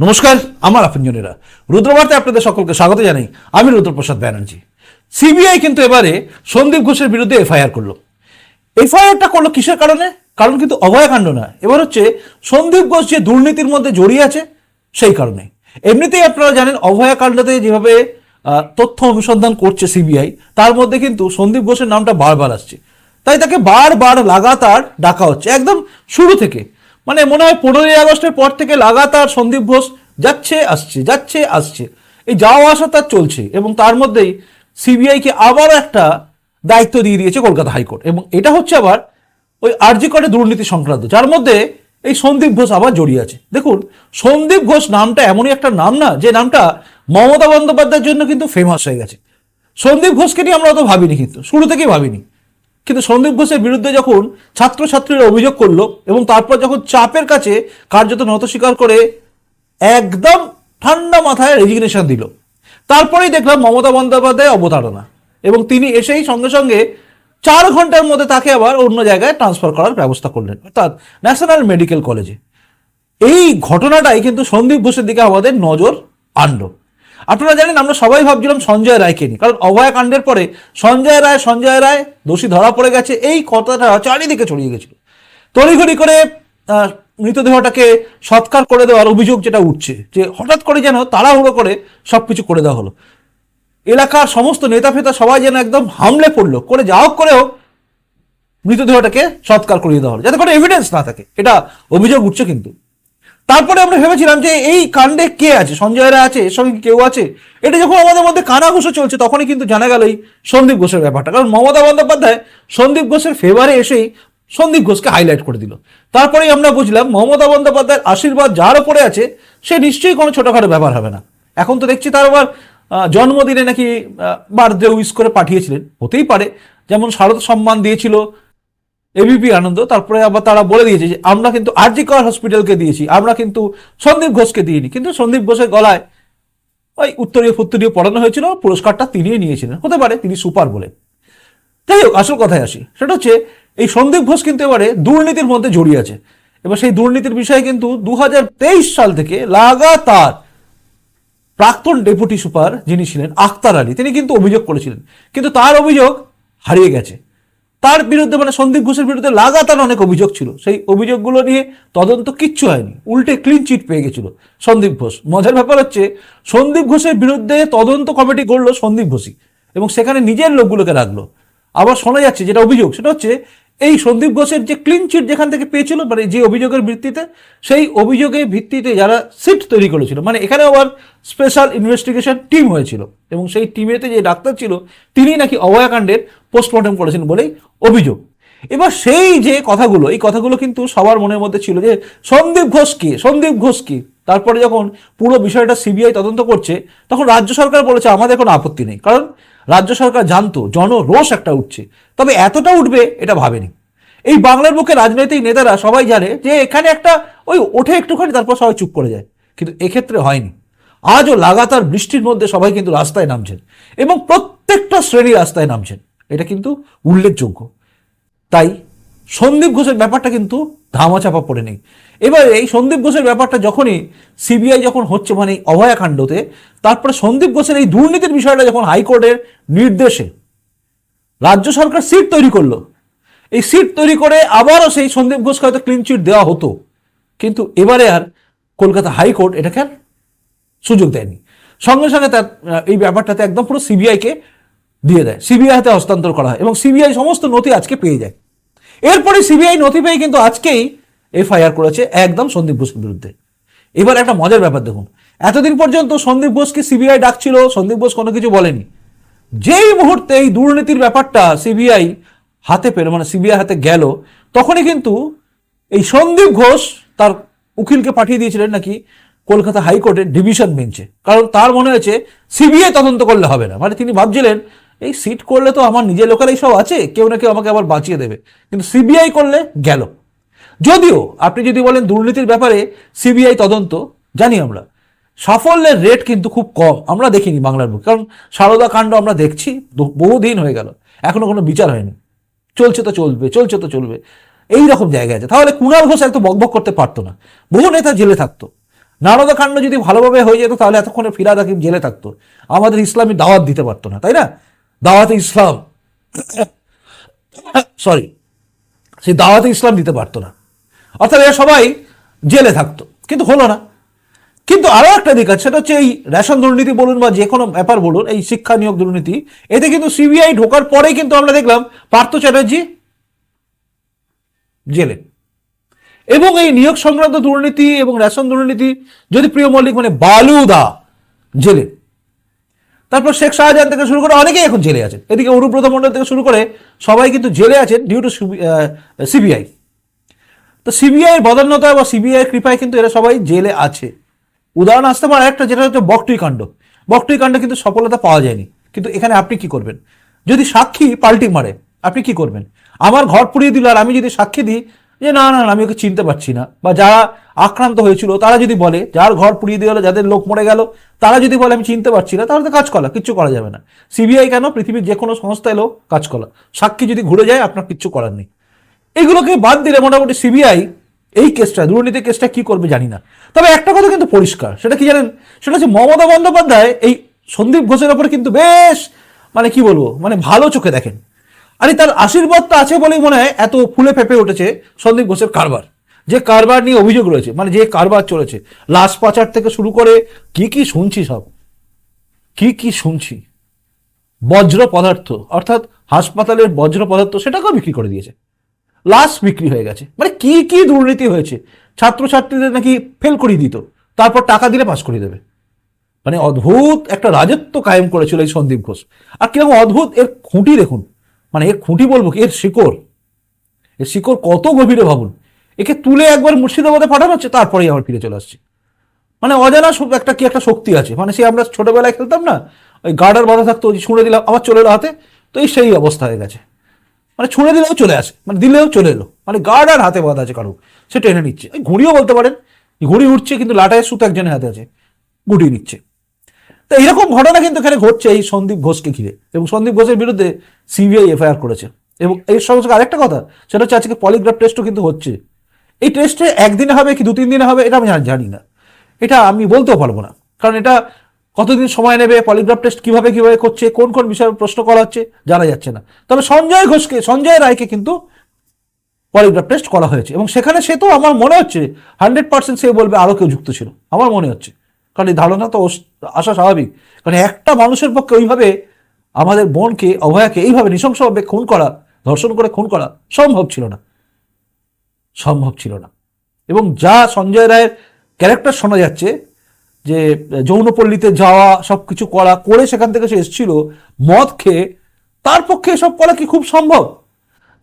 নমস্কার, আমার আপনজনেরা। রুদ্রবার্তায় আপনাদের সকলকে স্বাগত জানাই। আমি রুদ্রপ্রসাদ ব্যানার্জি। সিবিআই কিন্তু এবারে সন্দীপ ঘোষের বিরুদ্ধে এফআইআর করল। এফআইআরটা করল কিসের কারণে? কারণ কিন্তু অভয়াকাণ্ড না। এবার হচ্ছে সন্দীপ ঘোষ যে দুর্নীতির মধ্যে জড়িয়ে আছে, সেই কারণে। এমনিতেই আপনারা জানেন, অভয়াকাণ্ডতে যেভাবে তথ্য অনুসন্ধান করছে সিবিআই, তার মধ্যে কিন্তু সন্দীপ ঘোষের নামটা বারবার আসছে। তাই তাকে বারবার লাগাতার ডাকা হচ্ছে। একদম শুরু থেকে। মানে মনে হয় পনেরোই আগস্টের পর থেকে লাগাতার সন্দীপ ঘোষ যাচ্ছে, আসছে যাচ্ছে, আসছে। এই যাওয়া আসা তার চলছে এবং তার মধ্যেই সিবিআইকে আবার একটা দায়িত্ব দিয়ে দিয়েছে কলকাতা হাইকোর্ট। এবং এটা হচ্ছে আবার ওই আরজি করে দুর্নীতি সংক্রান্ত, যার মধ্যে এই সন্দীপ ঘোষ আবার জড়িয়ে আছে। দেখুন, সন্দীপ ঘোষ নামটা এমনই একটা নাম না, যে নামটা মমতা বন্দ্যোপাধ্যায়ের জন্য কিন্তু ফেমাস হয়ে গেছে। সন্দীপ ঘোষকে নিয়ে আমরা অত ভাবিনি কিন্তু, শুরু থেকেই ভাবিনি। কিন্তু সন্দীপ ঘোষের বিরুদ্ধে যখন ছাত্রছাত্রীরা অভিযোগ করল এবং তারপর যখন চাপের কাছে কার্যত নত স্বীকার করে একদম ঠান্ডা মাথায় রেজিগনেশন দিল। তারপরেই দেখলাম মমতা বন্দ্যোপাধ্যায় অবতারণা এবং তিনি এসেই সঙ্গে সঙ্গে চার ঘণ্টার মধ্যে তাকে আবার অন্য জায়গায় ট্রান্সফার করার ব্যবস্থা করলেন, অর্থাৎ ন্যাশনাল মেডিকেল কলেজে এই ঘটনাটাই কিন্তু সন্দীপ ঘোষের দিকে আমাদের নজর আনলো। আপনারা জানেন, আমরা সবাই ভাবছিলাম সঞ্জয় রায়কে নিয়ে। কারণ অভয়াকাণ্ডের পরে সঞ্জয় রায় সঞ্জয় রায় দোষী ধরা পড়ে গেছে, এই কথাটা চারিদিকে ছড়িয়ে গেছিল। তড়িঘড়ি করে মৃতদেহটাকে সৎকার করে দেওয়ার অভিযোগ যেটা উঠছে, যে হঠাৎ করে যেন তাড়াহুড়ো করে সবকিছু করে দেওয়া হলো। এলাকার সমস্ত নেতা ফেতা সবাই যেন একদম হামলে পড়ল, করে যা হোক করে হোক মৃতদেহটাকে সৎকার করিয়ে দেওয়া হলো, যাতে কোনো এভিডেন্স না থাকে। এটা অভিযোগ উঠছে কিন্তু। তারপরে আমরা ভেবেছিলাম যে এই কাণ্ডে কে আছে? সঞ্জয় রায় আছে? এর সঙ্গে কেউ আছে? এটা যখন আমাদের মধ্যে কানাঘুষো চলছে, তখনই কিন্তু জানা গেল এই সন্দীপ ঘোষের ব্যাপারটা। কারণ মমতা বন্দ্যোপাধ্যায় সন্দীপ ঘোষের ফেভারে এসেই সন্দীপ ঘোষকে হাইলাইট করে দিল। তারপরেই আমরা বুঝলাম মমতা বন্দ্যোপাধ্যায়ের আশীর্বাদ যার উপরে আছে, সে নিশ্চয়ই কোনো ছোটখাটো ব্যাপার হবে না। এখন তো দেখছি তার আবার জন্মদিনে নাকি বার্থডে উইস করে পাঠিয়েছিলেন। হতেই পারে। যেমন শারদ সম্মান দিয়েছিল এবিপি আনন্দ, তারপরে আবার তারা বলে দিয়েছে যে, আমরা কিন্তু আরজি কর হসপিটালকে দিয়েছি, আমরা কিন্তু সন্দীপ ঘোষকে দিইনি। কিন্তু সন্দীপ ঘোষের গলায় ওই উত্তরীয়, ফুত্তরীয় পড়ানো হয়েছিল, পুরস্কারটা তিনিই নিয়েছিলেন। হতে পারে তিনি সুপার বলে। যাই হোক, আসল কথায় আসি। সেটা হচ্ছে, এই সন্দীপ ঘোষ কিন্তু এবারে দুর্নীতির মধ্যে জড়িয়ে আছে। এবার সেই দুর্নীতির বিষয়ে কিন্তু দু হাজার তেইশ সাল থেকে লাগাতার প্রাক্তন ডেপুটি সুপার যিনি ছিলেন, আখতার আলী, তিনি কিন্তু অভিযোগ করেছিলেন। কিন্তু তার অভিযোগ হারিয়ে গেছে। তার বিরুদ্ধে মানে সন্দীপ ঘোষের বিরুদ্ধে লাগাতার অনেক অভিযোগ ছিল। সেই অভিযোগগুলো নিয়ে তদন্ত কিচ্ছু হয়নি। উল্টে ক্লিন চিট পেয়ে গেছিল সন্দীপ ঘোষ। মজার ব্যাপার হচ্ছে, সন্দীপ ঘোষের বিরুদ্ধে তদন্ত কমিটি করল সন্দীপ ঘোষই এবং সেখানে নিজের লোকগুলোকে রাখল। আবার শোনা যাচ্ছে যেটা অভিযোগ, সেটা হচ্ছে এই সন্দীপ ঘোষের যে ক্লিন চিট যেখান থেকে পেয়েছিল মানে যে অভিযোগের ভিত্তিতে, সেই অভিযোগের ভিত্তিতে যারা সিট তৈরি করেছিল মানে এখানে আবার স্পেশাল ইনভেস্টিগেশন টিম হয়েছিল এবং সেই টিমেতে যে ডাক্তার ছিল, তিনি নাকি অভয়াকাণ্ডের পোস্টমর্টম করেছেন বলেই অভিযোগ। এবার সেই যে কথাগুলো, এই কথাগুলো কিন্তু সবার মনের মধ্যে ছিল যে, সন্দীপ ঘোষ কি? সন্দীপ ঘোষ কি? তারপরে যখন পুরো বিষয়টা সিবিআই তদন্ত করছে, তখন রাজ্য সরকার বলেছে, আমাদের কোনো আপত্তি নেই। কারণ রাজ্য সরকার জানতো, জনরোষ একটা উঠছে। তবে এতটা উঠবে এটা ভাবেনি। এই বাংলার বুকে রাজনৈতিক নেতারা সবাই জানে যে এখানে একটা ওই ওঠে একটুখানি, তারপর সবাই চুপ করে যায়। কিন্তু এক্ষেত্রে হয়নি। আজও লাগাতার বৃষ্টির মধ্যে সবাই কিন্তু রাস্তায় নামছেন এবং প্রত্যেকটা শ্রেণি রাস্তায় নামছেন। এটা কিন্তু উল্লেখযোগ্য। তাই সন্দীপ ঘোষের ব্যাপারটা কিন্তু ধামাচাপা পড়ে নেই। এবার এই সন্দীপ ঘোষের ব্যাপারটা যখনই সিবিআই যখন হচ্ছে মানে অভয়াকাণ্ডতে তারপরে সন্দীপ ঘোষের এই দুর্নীতির বিষয়টা যখন হাইকোর্টের নির্দেশে রাজ্য সরকার সিট তৈরি করল। এই সিট তৈরি করে আবারও সেই সন্দীপ ঘোষকে হয়তো ক্লিন চিট দেওয়া হতো। কিন্তু এবারে আর কলকাতা হাইকোর্ট এটাকে আর সুযোগ দেয়নি। সঙ্গে সঙ্গে তার এই ব্যাপারটাতে একদম পুরো সিবিআইকে দিয়ে দেয়। সিবিআই হাতে হস্তান্তর করা হয় এবং সিবিআই সমস্ত নথি আজকে পেয়ে যায়। এরপরে সিবিআই নথি পেয়ে কিন্তু আজকেই এফআইআর করেছে একদম সন্দীপ ঘোষের বিরুদ্ধে। এবার একটা মজার ব্যাপার দেখুন। এতদিন পর্যন্ত সন্দীপ ঘোষকে সিবিআই ডাকছিল, সন্দীপ ঘোষ কোনো কিছু বলেনি। যেই মুহূর্তে এই দুর্নীতির ব্যাপারটা সিবিআই হাতে পেল মানে সিবিআই হাতে গেল, তখনই কিন্তু এই সন্দীপ ঘোষ তার উকিলকে পাঠিয়ে দিয়েছিলেন নাকি কলকাতা হাইকোর্টের ডিভিশন বেঞ্চে। কারণ তার মনে হয়েছে, সিবিআই তদন্ত করলে হবে না। মানে তিনি ভাবছিলেন এই সিট করলে তো আমার নিজের লোকেরাই সব আছে, কেউ না কেউ আমাকে আবার বাঁচিয়ে দেবে। কিন্তু সিবিআই করলে গেল। যদিও আপনি যদি বলেন দুর্নীতির ব্যাপারে সিবিআই তদন্ত, জানি আমরা। সাফল্যের রেট কিন্তু খুব কম, আমরা দেখিনি বাংলার বুকে। কারণ সারদা কাণ্ড আমরা দেখছি, বহুদিন হয়ে গেল, এখনও কোনো বিচার হয়নি। চলছে তো চলবে, চলছে তো চলবে। এই রকম জায়গায় আছে। তাহলে কুণাল ঘোষ এত বকবক করতে পারতো না। বহু নেতা জেলে থাকতো। নারদা কাণ্ড যদি ভালোভাবে হয়ে যেত, তাহলে এতক্ষণে ফিরাদ হাকিম জেলে থাকতো। আমাদের ইসলামী দাওয়াত দিতে পারতো না, তাই না? দাওয়াতে ইসলাম। সরি সেই দাওয়াতে ইসলাম দিতে পারতো না। অর্থাৎ এরা সবাই জেলে থাকতো, কিন্তু হলো না। কিন্তু আরও একটা দিক আছে, সেটা হচ্ছে এই রেশন দুর্নীতি বলুন বা যে কোনো ব্যাপার বলুন, এই শিক্ষা নিয়োগ দুর্নীতি, এতে কিন্তু সিবিআই ঢোকার পরেই কিন্তু আমরা দেখলাম পার্থ চ্যাটার্জি জেলে। এবং এই নিয়োগ সংক্রান্ত দুর্নীতি এবং রেশন দুর্নীতি, যদি প্রিয় মল্লিক মানে বালুদা জেলে তারপর শেখ শাহজাহান থেকে শুরু করে অনেকেই এখন জেলে আছেন। এদিকে অনুব্রত মণ্ডল থেকে শুরু করে সবাই কিন্তু জেলে আছেন ডিউ টু সিবিআই। তো সিবিআই বদান্যতা বা সিবিআই কৃপায় কিন্তু এরা সবাই জেলে আছে। উদাহরণ আসতে পারে একটা যেটা হচ্ছে বকটুই কাণ্ড। বকটুই কাণ্ডে কিন্তু সফলতা পাওয়া যায়নি। কিন্তু এখানে আপনি কি করবেন? যদি সাক্ষী পাল্টি মারে, আপনি কি করবেন? আমার ঘর পুড়িয়ে দিল আর আমি যদি সাক্ষী দিই যে না না আমি ওকে চিনতে পারছি না। বা যারা আক্রান্ত হয়েছিল, তারা যদি বলে, যার ঘর পুড়িয়ে দিয়ে যাদের লোক মরে গেল, তারা যদি বলে, আমি চিনতে পারছি না, তাহলে তো কাজ করা, কিচ্ছু করা যাবে না। সিবিআই কেন? পৃথিবীর যে কোনো সংস্থা এলো কাজ করা। সাক্ষী যদি ঘুরে যায়, আপনার কিচ্ছু করার নেই। এগুলোকে বাদ দিলে মোটামুটি সিবিআই এই কেসটা দুর্নীতি কেসটা কি করবে জানি না। তবে একটা কথা কিন্তু পরিষ্কার, সেটা কি জানেন? সেটা হচ্ছে মমতা বন্দ্যোপাধ্যায়, এই সন্দীপ ঘোষের ওপর কিন্তু বেশ মানে কি বলব মানে ভালো চোখে দেখেন। আরে তার আশীর্বাদটা আছে বলেই মনে হয় এত ফুলে ফেপে উঠেছে সন্দীপ ঘোষের কারবার। যে কারবার নিয়ে অভিযোগ রয়েছে মানে যে কারবার চলেছে, লাশ পাচার থেকে শুরু করে কি কি শুনছি সব? কি কি শুনছি? বজ্র পদার্থ, অর্থাৎ হাসপাতালের বজ্র পদার্থ, সেটাকেও বিক্রি করে দিয়েছে। লাশ বিক্রি হয়ে গেছে। মানে কি কি দুর্নীতি হয়েছে? ছাত্রছাত্রীদের নাকি ফেল করিয়ে দিত, তারপর টাকা দিলে পাস করিয়ে দেবে। মানে অদ্ভুত একটা রাজত্ব কায়েম করেছিল এই সন্দীপ ঘোষ। আর কীরকম অদ্ভুত, এর খুঁটি দেখুন। মানে এর খুঁটি বলব এর শিকড়। এর শিকড় কত গভীরে ভাবুন। একে তুলে একবার মুর্শিদাবাদে পাঠানো হচ্ছে, তারপরেই আবার ফিরে চলে আসছে। মানে অজানা একটা কি একটা শক্তি আছে। মানে সে আমরা ছোটবেলায় খেলতাম না, ওই গার্ডার বাধা থাকতো ছুঁড়ে দিলাম, আবার চলে এলো হাতে, তো এই সেই অবস্থা হয়ে গেছে। মানে ছুঁড়ে দিলেও চলে আসে মানে দিলেও চলে এলো। মানে গার্ড আর হাতে বাঁধা আছে কারও, সে টেনে নিচ্ছে। ঘুড়িও বলতে পারেন, ঘুড়ি উঠছে কিন্তু লাটায়ের সুতো একজনের হাতে আছে, গুটিয়ে নিচ্ছে। তো এইরকম ঘটনা কিন্তু এখানে ঘটছে এই সন্দীপ ঘোষকে ঘিরে এবং সন্দীপ ঘোষের বিরুদ্ধে সিবিআই এফআইআর করেছে। এবং এর সঙ্গে সঙ্গে আরেকটা কথা, সেটা হচ্ছে আজকে পলিগ্রাফ টেস্টও কিন্তু হচ্ছে। এই টেস্টে একদিনে হবে কি দু তিন দিনে হবে, এটা আমি জানি না। এটা আমি বলতেও পারব না। কারণ এটা কতদিন সময় নেবে, পলিগ্রাফ টেস্ট কীভাবে কীভাবে করছে, কোন কোন বিষয়ে প্রশ্ন করা হচ্ছে, জানা যাচ্ছে না। তবে সঞ্জয় ঘোষকে, সঞ্জয় রায়কে কিন্তু পলিগ্রাফ টেস্ট করা হয়েছে। এবং সেখানে সে তো আমার মনে হচ্ছে হান্ড্রেড পার্সেন্ট সে বলবে আরও কেউ যুক্ত ছিল। আমার মনে হচ্ছে। কারণ এই ধারণা তো আসা স্বাভাবিক। কারণ একটা মানুষের পক্ষে ওইভাবে আমাদের বোনকে অভয়াকে এইভাবে নৃশংসভাবে খুন করা, ধর্ষণ করে খুন করা সম্ভব ছিল না। সম্ভব ছিল না। এবং যা সঞ্জয় রায়ের ক্যারেক্টার শোনা যাচ্ছে যে যৌনপল্লীতে যাওয়া সব কিছু করা, করে সেখান থেকে সে এসেছিল, মদ খেয়ে, তার পক্ষে এসব করা কি খুব সম্ভব?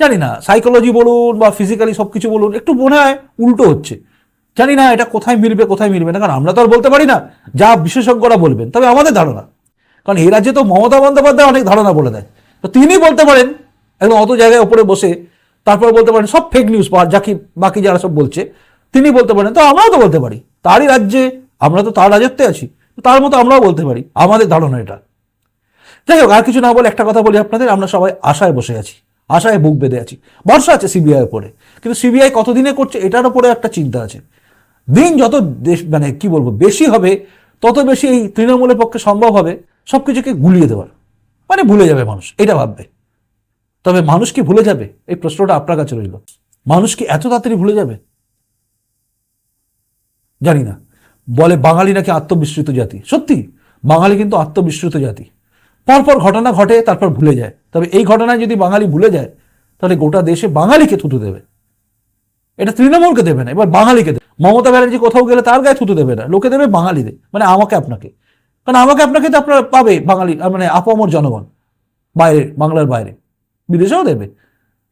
জানি না। সাইকোলজি বলুন বা ফিজিক্যালি সব কিছু বলুন, একটু মনে হয় উল্টো হচ্ছে। জানি না এটা কোথায় মিলবে কোথায় মিলবে না, কারণ আমরা তো আর বলতে পারি না। যা বিশেষজ্ঞরা বলবেন, তবে আমাদের ধারণা, কারণ এই রাজ্যে তো মমতা বন্দ্যোপাধ্যায় অনেক ধারণা বলে দেয়। তো তিনি বলতে পারেন, একদম অত জায়গায় ওপরে বসে, তারপর বলতে পারেন, সব ফেক নিউজ পাওয়ার, যাকে বাকি যারা সব বলছে, তিনি বলতে পারেন, তো আমরাও তো বলতে পারি, তারই রাজ্যে, আমরা তো তার রাজত্বে আছি তার মতো আমরাও বলতে পারি, আমাদের ধারণা এটা। যাই হোক, আর কিছু না বলে একটা কথা বলি আপনাদের, আমরা সবাই আশায় বসে আছি, আশায় বুক বেঁধে আছি, ভরসা আছে সিবিআই উপরে, কিন্তু সিবিআই কতদিনে করছে, এটার উপরে একটা চিন্তা আছে। দিন যত দেশ মানে কি বলব, বেশি হবে, তত বেশি এই তৃণমূলের পক্ষে সম্ভব হবে সব কিছুকে গুলিয়ে দেওয়ার। মানে ভুলে যাবে মানুষ, এটা ভাববে। তবে মানুষ কি ভুলে যাবে? এই প্রশ্নটা আপনার কাছে রইল। মানুষ কি এত তাড়াতাড়ি ভুলে যাবে? জানি না। বলে বাঙালি নাকি আত্মবিস্মৃত জাতি? সত্যি, বাঙালি কিন্তু আত্মবিস্মৃত জাতি। পরপর ঘটনা ঘটে, তারপর ভুলে যায়। তবে এই ঘটনায় যদি বাঙালি ভুলে যায়, তাহলে গোটা দেশে বাঙালিকে থুতু দেবে। এটা তৃণমূলকে দেবে না, এবার বাঙালিকে দেবে। মমতা ব্যানার্জি কোথাও গেলে তার গায়ে থুতু দেবে না, লোকে দেবে বাঙালিদের মানে আমাকে আপনাকে। কারণ আমাকে আপনাকে তো আপনারা পাবে বাঙালি মানে আপামর জনগণ, বাইরে, বাংলার বাইরে। বিদেশেও দেবে।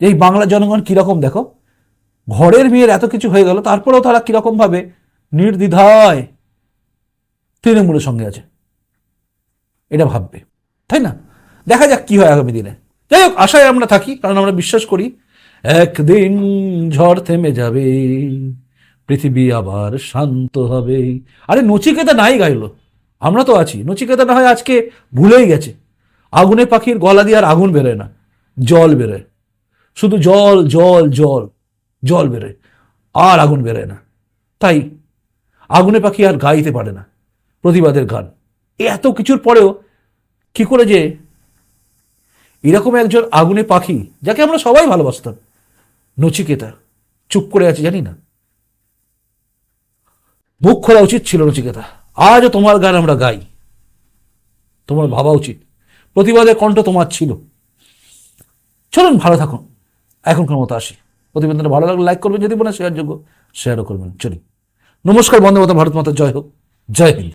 এই বাংলার জনগণ কীরকম দেখো, ঘরের মেয়ের এত কিছু হয়ে গেল, তারপরেও তারা কীরকম ভাবে নির্দ্বিধায় তৃণমূলের সঙ্গে আছে। এটা ভাববে। তাই না? দেখা যাক কি হয় আগামী দিনে। যাই হোক, আশায় আমরা থাকি, কারণ আমরা বিশ্বাস করি একদিন ঝড় থেমে যাবে, পৃথিবী আবার শান্ত হবে। আরে নচিকেতা নাই গাইলো, আমরা তো আছি। নচিকেতা না হয় আজকে ভুলেই গেছে। আগুনে পাখির গলা দিয়ে আর আগুন বেরোয় না, জল বেরোয়। শুধু জল জল জল জল বেরোয়, আর আগুন বেরোয় না। তাই আগুনে পাখি আর গাইতে পারে না, প্রতিবাদের গান। এত কিছুর পরেও কি করে যে এরকম একজন আগুনে পাখি, যাকে আমরা সবাই ভালোবাসতাম নচিকেতা, চুপ করে আছে, জানি না। মুখ খোলা উচিত ছিল নচিকেতা। আজও তোমার গান আমরা গাই। তোমার ভাবা উচিত। প্রতিবাদের কণ্ঠ তোমার ছিল। চলুন, ভালো থাকুন। এখনকার মতো আসি। প্রতিবেদনটা ভালো লাগলে লাইক করবেন, যদি হয় শেয়ার যোগ্য শেয়ারও করবেন। চলি। নমস্কার, বন্দে মাতা ভারত মাতা, জয় হোক। জয় হিন্দ।